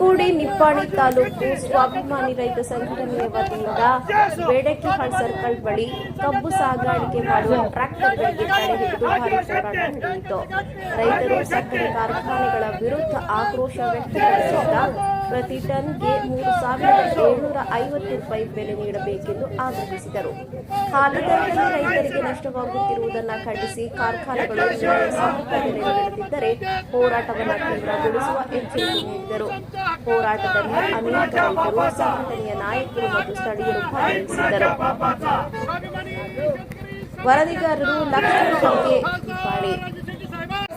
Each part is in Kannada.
ಚಿಕ್ಕೋಡಿ ನಿಪ್ಪಾಣಿ ತಾಲೂಕು ಸ್ವಾಭಿಮಾನಿ ರೈತ ಸಂಘಟನೆಯ ವತಿಯಿಂದ ಬೇಡಕಿಹಾಳ್ ಸರ್ಕಲ್ ಬಳಿ ಕಬ್ಬು ಸಾಗಾಣಿಕೆ ಮಾಡುವ ಟ್ರ್ಯಾಕ್ಟರ್ಗಳಿಗೆ ತಡೆ ಹಿಡಿದು ರೈತರು ಸಕ್ಕರೆ ಕಾರ್ಖಾನೆಗಳ ವಿರುದ್ಧ ಆಕ್ರೋಶ ವ್ಯಕ್ತಪಡಿಸಿದ ಪ್ರತಿ ಟನ್ಗೆ ಮೂರು ಸಾವಿರದ ಏಳ್ನೂರ ಐವತ್ತು ರೂಪಾಯಿ ಬೆಲೆ ನೀಡಬೇಕೆಂದು ಆಗ್ರಹಿಸಿದರು. ಹಾಲಿನಲ್ಲಿ ರೈತರಿಗೆ ನಷ್ಟವಾಗುತ್ತಿರುವುದನ್ನು ಖಂಡಿಸಿ ಕಾರ್ಖಾನೆಗಳು ನಡೆದಿದ್ದರೆ ಬೆಲೆ ನೀಡದಿದ್ದರೆ ಹೋರಾಟವನ್ನು ತೀವ್ರಗೊಳಿಸುವ ಎಚ್ಚರಿಕೆ ನೀಡಿದರು. ಹೋರಾಟದಲ್ಲಿ ಅನೇಕ ರೈತರು, ಸಂಘಟನೆಯ ನಾಯಕರು ಮತ್ತು ಸ್ಥಳೀಯರು ಭಾಗವಹಿಸಿದ್ದರು. ವರದಿಗಾರರು ಲಕ್ಷ ಖರ್ಗೆ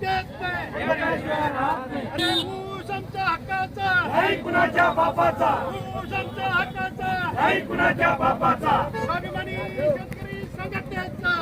देत नाही ऊस आमच्या हक्काचा. नाही कुणाच्या बापाचा. ऊस आमच्या हक्काचा. नाही कुणाच्या बापाचा. स्वाभिमानी शेतकरी संघटनेचा.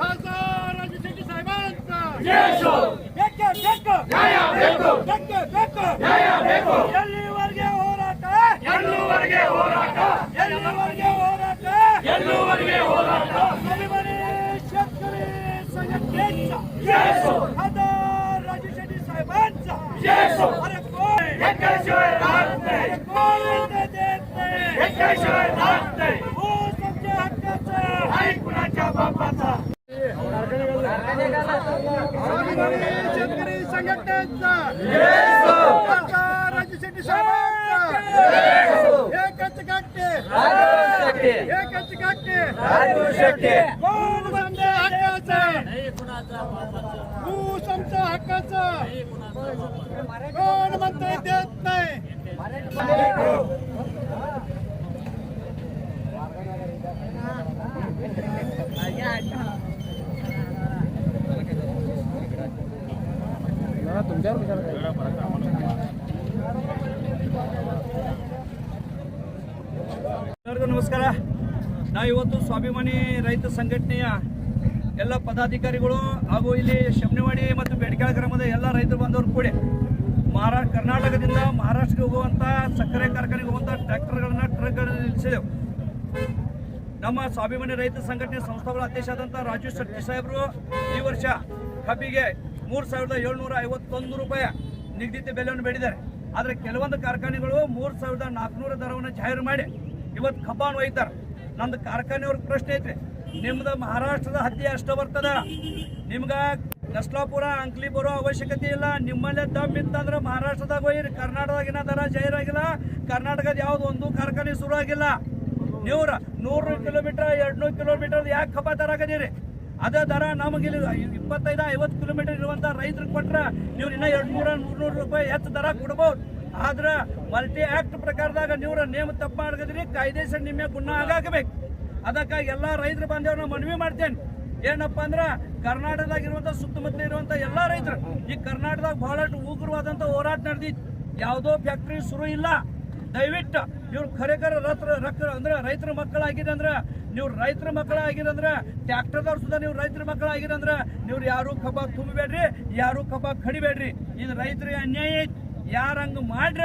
खासदार राजू शेट्टी साहेबांचा. वर्गे होराट वर्गे होराट शेट्टी एकच गाठी राजू शेट्टी कोण म्हणजे हक्काचा? ऊस आमचा हक्काचा? कोण म्हणते देत नाही? ನಮಸ್ಕಾರ. ನಾವು ಇವತ್ತು ಸ್ವಾಭಿಮಾನಿ ರೈತ ಸಂಘಟನೆಯ ಎಲ್ಲ ಪದಾಧಿಕಾರಿಗಳು ಹಾಗೂ ಇಲ್ಲಿ ಶಮ್ನವಾಡಿ ಮತ್ತು ಬೆಡ್ಕಾಳ ಗ್ರಾಮದ ಎಲ್ಲ ರೈತರು ಬಂದವರು ಕೂಡಿ ಮಹಾರಾ ಕರ್ನಾಟಕದಿಂದ ಮಹಾರಾಷ್ಟ್ರಕ್ಕೆ ಹೋಗುವಂಥ ಸಕ್ಕರೆ ಕಾರ್ಖಾನೆಗೆ ಹೋಗುವಂಥ ಟ್ರ್ಯಾಕ್ಟರ್ಗಳನ್ನು ಟ್ರಕ್ಗಳನ್ನು ನಿಲ್ಲಿಸಿದೆವು. ನಮ್ಮ ಸ್ವಾಭಿಮಾನಿ ರೈತ ಸಂಘಟನೆ ಸಂಸ್ಥಾಪಕ ಅಧ್ಯಕ್ಷರಾದಂಥ ರಾಜೀವ್ ಶೆಟ್ಟಿ ಸಾಹೇಬರು ಈ ವರ್ಷ ಕಬ್ಬಿಗೆ ಮೂರು ಸಾವಿರದ ಏಳ್ನೂರ ಐವತ್ತೊಂದು ರೂಪಾಯಿ ನಿಗದಿತ ಬೆಲೆಯನ್ನು ಬೇಡಿದ್ದಾರೆ. ಆದರೆ ಕೆಲವೊಂದು ಕಾರ್ಖಾನೆಗಳು ಮೂರು ಸಾವಿರದ ನಾಲ್ಕುನೂರ ದರವನ್ನು ಜಾಹೀರು ಮಾಡಿ ಇವತ್ತು ಕಬ್ಬಾನ್ ಒಯ್ತಾರೆ. ನಂದು ಕಾರ್ಖಾನೆಯವ್ರಿಗೆ ಪ್ರಶ್ನೆ ಐತ್ರಿ. ನಿಮ್ದು ಮಹಾರಾಷ್ಟ್ರದ ಹತ್ತಿ ಅಷ್ಟ ಬರ್ತದ? ನಿಮ್ಗೆ ನಸ್ಲಾಪುರ ಅಂಕ್ಲಿ ಬರೋ ಅವಶ್ಯಕತೆ ಇಲ್ಲ. ನಿಮ್ಮಲ್ಲೇ ದಮ್ ಇತ್ತಂದ್ರೆ ಮಹಾರಾಷ್ಟ್ರದಾಗ ಒಯ್ಯಿರಿ. ಕರ್ನಾಟಕದಾಗಿನ ದರ ಜಾಹೀರಾಗಿಲ್ಲ. ಕರ್ನಾಟಕದ ಯಾವ್ದು ಒಂದು ಕಾರ್ಖಾನೆ ಶುರು ಆಗಿಲ್ಲ. ನೀವು ನೂರು ಕಿಲೋಮೀಟರ್, ಎರಡ್ನೂರು ಕಿಲೋಮೀಟರ್ ಯಾಕೆ ಕಬ್ಬ ತರಾಕದೀರಿ ಅದೇ ದರ ನಮಗೆ ಇಪ್ಪತ್ತೈದು, ಐವತ್ತು ಕಿಲೋಮೀಟರ್ ಇರುವಂತ ರೈತರಿಗೆ ಕೊಟ್ರೆ ನೀವು ಇನ್ನ ಎರಡು ನೂರ ನೂರು ರೂಪಾಯಿ ಹೆಚ್ಚು ದರ ಕೊಡ್ಬೋದು. ಆದ್ರೆ ಮಲ್ಟಿ ಆಕ್ಟ್ ಪ್ರಕಾರದಾಗ ನೀವ್ರ ನೇಮ ತಪ್ಪು ಮಾಡಿದ್ರಿ ಕಾಯ್ದೆ ನಿಮ್ಮ ಗುಣ ಆಗಾಗಬೇಕು ಅದಕ್ಕಾಗಿ ಎಲ್ಲಾ ರೈತರು ಬಂದೇವ್ರು ಮನವಿ ಮಾಡ್ತೇನೆ. ಏನಪ್ಪ ಕರ್ನಾಟಕದಾಗ ಇರುವಂತ ಸುತ್ತಮುತ್ತ ಇರುವಂತ ಎಲ್ಲಾ ರೈತರು, ಈ ಕರ್ನಾಟಕದಾಗ ಬಹಳಷ್ಟು ಉಗ್ರವಾದಂತ ಹೋರಾಟ ನಡೆದಿತ್ತು ಯಾವುದೋ ಫ್ಯಾಕ್ಟ್ರಿ ಶುರು ಇಲ್ಲ. ದಯವಿಟ್ಟು ಇವ್ರು ಖರೇಖರ ರತ್ರ ರಕ್ಕ ಅಂದ್ರೆ ರೈತರ ಮಕ್ಕಳಾಗಿದೆ ಅಂದ್ರೆ ನೀವು ರೈತರ ಮಕ್ಕಳಾಗಿರಂದ್ರ ಟ್ಯಾಕ್ಟರ್ದವ್ರು ಸುಧಾ ನೀವು ರೈತರ ಮಕ್ಕಳಾಗಿರಂದ್ರ ನೀವು ಯಾರು ಕಬಾಬ್ ತುಂಬಬೇಡ್ರಿ, ಯಾರು ಕಬಾಬ್ ಕಡಿಬೇಡ್ರಿ. ಇದು ರೈತರಿಗೆ ಅನ್ಯಾಯ ಐತಿ. ಯಾರು ಹಂಗೆ ಮಾಡ್ರ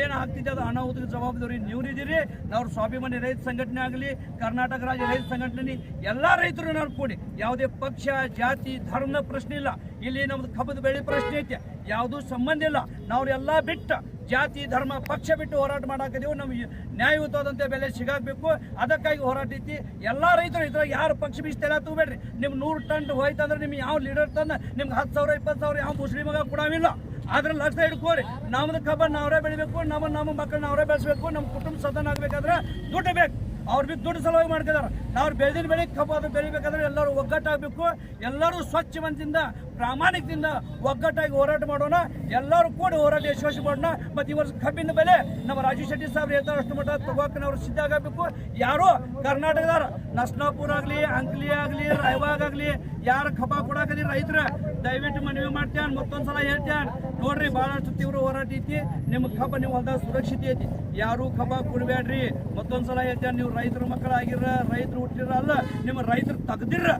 ಏನು ಆಗ್ತಿದೆ ಅದು ಅನಾಹುತಕ್ಕೆ ಜವಾಬ್ದಾರಿ ನೀವ್ರಿದ್ದೀರಿ ನಾವು ಸ್ವಾಭಿಮಾನಿ ರೈತ ಸಂಘಟನೆ ಆಗಲಿ, ಕರ್ನಾಟಕ ರಾಜ್ಯ ರೈತ ಸಂಘಟನೆ ಎಲ್ಲ ರೈತರು ನಾವು ಕೂಡಿ, ಯಾವುದೇ ಪಕ್ಷ, ಜಾತಿ ಧರ್ಮದ ಪ್ರಶ್ನೆ ಇಲ್ಲ. ಇಲ್ಲಿ ನಮ್ದು ಕಬ್ಬದ ಬೆಳೆ ಪ್ರಶ್ನೆ ಐತೆ. ಯಾವುದೂ ಸಂಬಂಧ ಇಲ್ಲ. ನಾವು ಎಲ್ಲ ಬಿಟ್ಟು ಜಾತಿ, ಧರ್ಮ, ಪಕ್ಷ ಬಿಟ್ಟು ಹೋರಾಟ ಮಾಡಾಕಿದೀವಿ. ನಮಗೆ ನ್ಯಾಯಯುತವಾದಂಥ ಬೆಲೆ ಸಿಗಾಕಬೇಕು. ಅದಕ್ಕಾಗಿ ಹೋರಾಟ ಐತಿ. ಎಲ್ಲ ರೈತರು ಇದ್ರಾಗ ಯಾರು ಪಕ್ಷ ಬೀಸ್ತೆಲ್ಲ ತಗೋಬೇಡ್ರಿ ನಿಮ್ಗೆ ನೂರು ಟನ್ ಹೋಯ್ತಂದ್ರೆ ನಿಮ್ಗೆ ಯಾವ ಲೀಡರ್ ತಂದ? ನಿಮ್ಗೆ ಹತ್ತು ಸಾವಿರ, ಇಪ್ಪತ್ತು ಸಾವಿರ ಯಾವ ಮುಸ್ಲಿಮಗ ಕೊಡಾವಿಲ್ಲ ಆದ್ರೆ ಅರ್ಥ ಹಿಡ್ಕೋರಿ ನಮ್ದು ಕಬ್ಬ ನಾವರೇ ಬೆಳಿಬೇಕು, ನಮ್ಮ ನಮ್ಮ ಮಕ್ಕಳನ್ನ ಅವರೇ ಬೆಳೆಸಬೇಕು, ನಮ್ಮ ಕುಟುಂಬ ಸದನ ಆಗ್ಬೇಕಾದ್ರೆ ದುಡ್ಡು ಬೇಕು. ಅವ್ರ ಬಿ ದುಡ್ಡು ಸಲುವಾಗಿ ಮಾಡ್ತಿದಾರ. ನಾವು ಬೆಳೆದಿನ ಬೆಳೆ ಕಬ್ಬು ಅದು ಬೆಳಿಬೇಕಾದ್ರೆ ಎಲ್ಲರೂ ಒಗ್ಗಟ್ಟಾಗಬೇಕು, ಎಲ್ಲರೂ ಸ್ವಚ್ಛ ಮನದಿಂದ ಪ್ರಾಮಾಣಿಕದಿಂದ ಒಗ್ಗಟ್ಟಾಗಿ ಹೋರಾಟ ಮಾಡೋಣ. ಎಲ್ಲರೂ ಕೂಡಿ ಹೋರಾಟ ಯಶಸ್ವಿ ಮಾಡೋಣ. ಮತ್ತು ವರ್ಷ ಕಬ್ಬಿನ ಬೆಲೆ ನಮ್ಮ ರಾಜು ಶೆಟ್ಟಿ ಸಾಹೇಬ್ರು ಹೇಳ್ತಾರೆ, ಅಷ್ಟು ಮಟ್ಟ ತಗೋಕೆ ಅವರು ಸಿದ್ಧ ಆಗಬೇಕು. ಯಾರು? ಕರ್ನಾಟಕದವ್ರು. ನಸ್ನಾಪುರ ಆಗಲಿ, ಅಂಕ್ಲಿ ಆಗಲಿ, ರಾಯಬಾಗ್ ಆಗಲಿ, ಯಾರು ಖಬಾ ಕೊಡಾಕಲಿ ರೈತರ. ದಯವಿಟ್ಟು ಮನವಿ ಮಾಡ್ತೇನೆ, ಮತ್ತೊಂದ್ಸಲ ಹೇಳ್ತೇನೆ. ನೋಡ್ರಿ, ಬಹಳಷ್ಟು ತೀವ್ರ ಹೋರಾಟ ಐತಿ. ನಿಮ್ಮ ಕಬ್ಬ ನೀವು ಹೊಲ್ದಾಗ ಸುರಕ್ಷಿತ ಐತಿ. ಯಾರು ಕಬ ಕೊಡಬೇಡ್ರಿ ಮತ್ತೊಂದ್ಸಲ ಹೇಳ್ತೇನೆ, ನೀವು ರೈತರ ಮಕ್ಕಳಾಗಿರ ರೈತರು ಹುಟ್ಟಿರ ಅಲ್ಲ ನಿಮ್ಮ ರೈತರು ತೆಗ್ದಿರ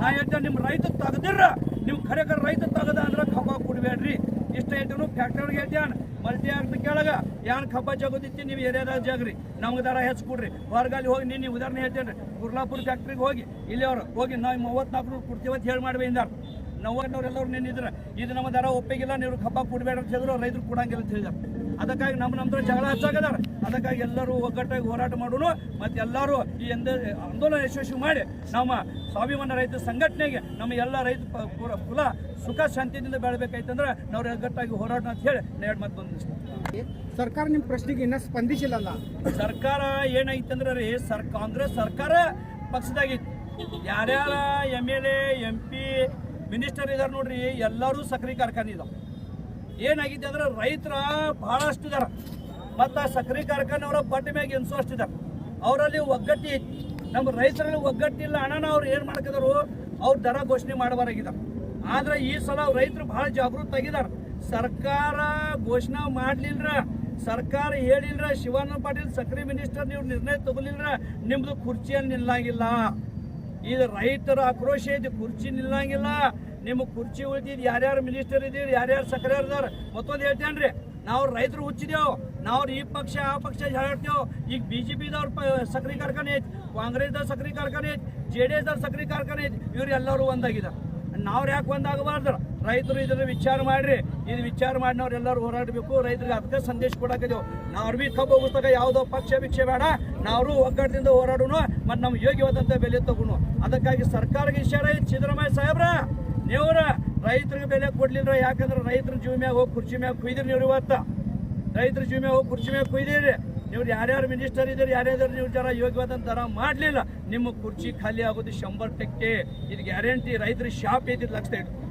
ನಾ ನಿಮ್ಮ ರೈತ ತೆಗ್ದಿರ ನೀವು ಖರೇಖರ ರೈತ ತೆಗದ ಅಂದ್ರೆ ಕಬ್ಬ ಕೊಡಬೇಡ್ರಿ. ಇಷ್ಟ ಹೇಳ್ತೇನೆ ಫ್ಯಾಕ್ಟ್ರಿಗೆ ಹೇಳ್ತೇನೆ ಮಲ್ಟಿ ಆಗ್ತ ಕೇಳಗ, ಯಾನ್ ಖಬ್ಬ ಜಗೋದಿತ್ತಿ ನೀವು ಏರಿಯಾದಾಗ ಜಾಗ್ರಿ? ನಮ್ಗೆ ದರ ಹೆಚ್ಚು ಕೊಡ್ರಿ. ಹೊರಗಲ್ಲಿ ಹೋಗಿ ನಿನ್ನೆ ಉದಾಹರಣೆ ಹೇಳ್ತೇನೆ ಗುರ್ಲಾಪುರ ಫ್ಯಾಕ್ಟ್ರಿಗೆ ಹೋಗಿ, ಇಲ್ಲಿ ಅವ್ರು, ಹೋಗಿ ನಾವು ಮೂವತ್ನಾಲ್ಕು ನೂರು ಕೊಡ್ತೀವಿ ಅಂತ ಹೇಳಿ ಮಾಡ್ಬೇಕಿಂದಾರ ಎಲ್ಲರೂ ನಿನ್ನಿದ್ರೆ ಇದು ನಮ್ಮ ದರ ಒಪ್ಪಿಗಿಲ್ಲ, ನೀವು ಕಬ್ಬ ಕೊಡಬೇಡ ಅಂತ ಹೇಳಿದ್ರು, ರೈತರು ಕೊಡಂಗಿಲ್ಲ ಅಂತ ಹೇಳಿದಾರೆ. ಅದಕ್ಕಾಗಿ ನಮ್ಮ ನಮ್ದ್ರ ಜಗಳ ಹಚ್ಚಾಗದಾರ ಅದಕ್ಕಾಗಿ ಎಲ್ಲರೂ ಒಗ್ಗಟ್ಟಾಗಿ ಹೋರಾಟ ಮಾಡೋಣ ಮತ್ತು ಎಲ್ಲರೂ ಈ ಎಂದ ಆಂದೋಲನ ಯಶಸ್ವಿ ಮಾಡಿ ನಮ್ಮ ಸ್ವಾಭಿಮಾನ ರೈತ ಸಂಘಟನೆಗೆ ನಮ್ಮ ಎಲ್ಲ ರೈತ ಕುಲ ಸುಖ ಶಾಂತಿಯಿಂದ ಬೆಳಬೇಕಾಯ್ತಂದ್ರೆ ನಾವು ಒಗ್ಗಟ್ಟಾಗಿ ಹೋರಾಟ ಅಂತ ಹೇಳಿ ಎರಡು ಮತ್ತೆ ಬಂದಿಸ್ತೀವಿ ಸರ್ಕಾರ ನಿಮ್ಮ ಪ್ರಶ್ನೆಗೆ ಇನ್ನೂ ಸ್ಪಂದಿಸಿಲ್ಲಲ್ಲ? ಸರ್ಕಾರ ಏನಾಗಿತ್ತಂದ್ರೆ ರೀ ಸರ್ ಕಾಂಗ್ರೆಸ್ ಸರ್ಕಾರ ಪಕ್ಷದಾಗಿತ್ತು. ಯಾರ್ಯಾರ M L A M P minister ಇದಾರೆ ನೋಡ್ರಿ ಎಲ್ಲರೂ ಸಕ್ರೆ ಕಾರ್ಖಾನೆ ಇದಾವೆ. ಏನಾಗಿದೆ ಅಂದ್ರೆ ರೈತರ ಬಹಳಷ್ಟು ಇದಾರ. ಮತ್ತು ಸಕ್ರೆ ಕಾರ್ಖಾನೆಯವರ ಬಟ್ಟೆ ಮ್ಯಾಗ ಎನ್ಸೋಷ್ಟು ಇದಾರೆ ಅವರಲ್ಲಿ ಒಗ್ಗಟ್ಟಿ ನಮ್ಮ ರೈತರಲ್ಲಿ ಒಗ್ಗಟ್ಟಿಲ್ಲ ಹಣನ ಅವ್ರು ಏನು ಮಾಡ್ಕಿದಾರು? ಅವ್ರು ದರ ಘೋಷಣೆ ಮಾಡಬಾರಾಗಿದ್ದಾರೆ ಆದ್ರೆ ಈ ಸಲ ರೈತರು ಬಹಳ ಜಾಗೃತ ಆಗಿದ್ದಾರೆ ಸರ್ಕಾರ ಘೋಷಣೆ ಮಾಡ್ಲಿಲ್ರ, ಸರ್ಕಾರ ಹೇಳಿಲ್ರ, ಶಿವಾನಂದ ಪಾಟೀಲ್ ಸಕ್ರೆ ಮಿನಿಸ್ಟರ್ ನೀವು ನಿರ್ಣಯ ತಗೊಲಿಲ್ರ, ನಿಮ್ದು ಕುರ್ಚಿಯನ್ನು ನಿಲ್ಲಂಗಿಲ್ಲ. ಈಗ ರೈತರ ಆಕ್ರೋಶ ಐತಿ, ಕುರ್ಚಿ ನಿಲ್ಲಂಗಿಲ್ಲ. ನಿಮ್ಮ ಕುರ್ಚಿ ಉಳಿದಿದ್ದು ಯಾರ್ಯಾರು ಮಿನಿಸ್ಟರ್ ಇದ್ದೀರಿ, ಯಾರ್ಯಾರು ಸಕ್ರೆ ಇದಾರೆ ಮತ್ತೊಂದು ಹೇಳ್ತೇನ್ರಿ? ನಾವು ರೈತರು ಹುಚ್ಚಿದೇವು. ನಾವು ಈ ಪಕ್ಷ, ಆ ಪಕ್ಷ ಹೇಳ್ತೇವೆ ಈಗ ಬಿ ಜೆ ಪಿದವ್ರ ಸಕ್ರಿ ಕಾರ್ಖಾನೆ ಐತಿ, ಕಾಂಗ್ರೆಸ್ದವ್ರ ಸಕ್ರಿ ಕಾರ್ಖಾನೆ ಐತಿ ಜೆ ಡಿ ಎಸ್ದವ್ರ ಸಕ್ರಿ ಕಾರ್ಖಾನೆ ಐತಿ, ಇವ್ರು ಎಲ್ಲರೂ ಒಂದಾಗಿದ್ದಾರೆ ನಾವ್ರು ಯಾಕೆ ಒಂದಾಗಬಾರ್ದು? ರೈತರು ಇದನ್ನ ವಿಚಾರ ಮಾಡ್ರಿ. ಇದು ವಿಚಾರ ಮಾಡಿ ನಾವು ಎಲ್ಲರೂ ಹೋರಾಡಬೇಕು. ರೈತರಿಗೆ ಅದಕ್ಕೆ ಸಂದೇಶ ಕೊಡಾಕಿದೆವು ನಾವು ಭೀ ಕಬ್ಬು ಪುಸ್ತಕ ಯಾವುದೋ ಪಕ್ಷ ಭಿಕ್ಷೆ ಬೇಡ. ನಾವು ಒಗ್ಗಟ್ಟದಿಂದ ಹೋರಾಡೋಣ ಮತ್ತು ನಮ್ಮ ಯೋಗ್ಯವಾದಂಥ ಬೆಲೆ ತಗೋಣ ಅದಕ್ಕಾಗಿ ಸರ್ಕಾರಕ್ಕೆ ಐತಿ, ಸಿದ್ದರಾಮಯ್ಯ ಸಾಹೇಬ್ರ, ನೀವ್ರ. ರೈತರಿಗೆ ಬೆಲೆ ಕೊಡ್ಲಿಲ್ಲ ಯಾಕಂದ್ರೆ ರೈತರ ಜೀವ ಮ್ಯಾಗ ಹೋಗಿ ಕುರ್ಚಿ ಮ್ಯಾಗ ಕುಯ್ದಿರಿ ನೀವು ಇವತ್ತ. ರೈತರ ಜೀವ ಮ್ಯಾಗ ಹೋಗಿ ಕುರ್ಚಿ ಮ್ಯಾಗ ಕುಯ್ದಿರಿ. ನೀವು ಯಾರ್ಯಾರು ಮಿನಿಸ್ಟರ್ ಇದ್ದೀರಿ, ಯಾರ್ಯಾರು ನೀವು ಜರ ಯೋಗ್ಯವಾದ ದರ ಮಾಡಲಿಲ್ಲ, ನಿಮ್ಮ ಕುರ್ಚಿ ಖಾಲಿ ಆಗೋದು ಶಂಬರ್ ಟಕ್ಕೆ. ಇದು ಗ್ಯಾರಂಟಿ ರೈತರ ಶಾಪ್ ಇದ್ದಿದ್ದು ಲಕ್ಷ ಇಟ್ಟು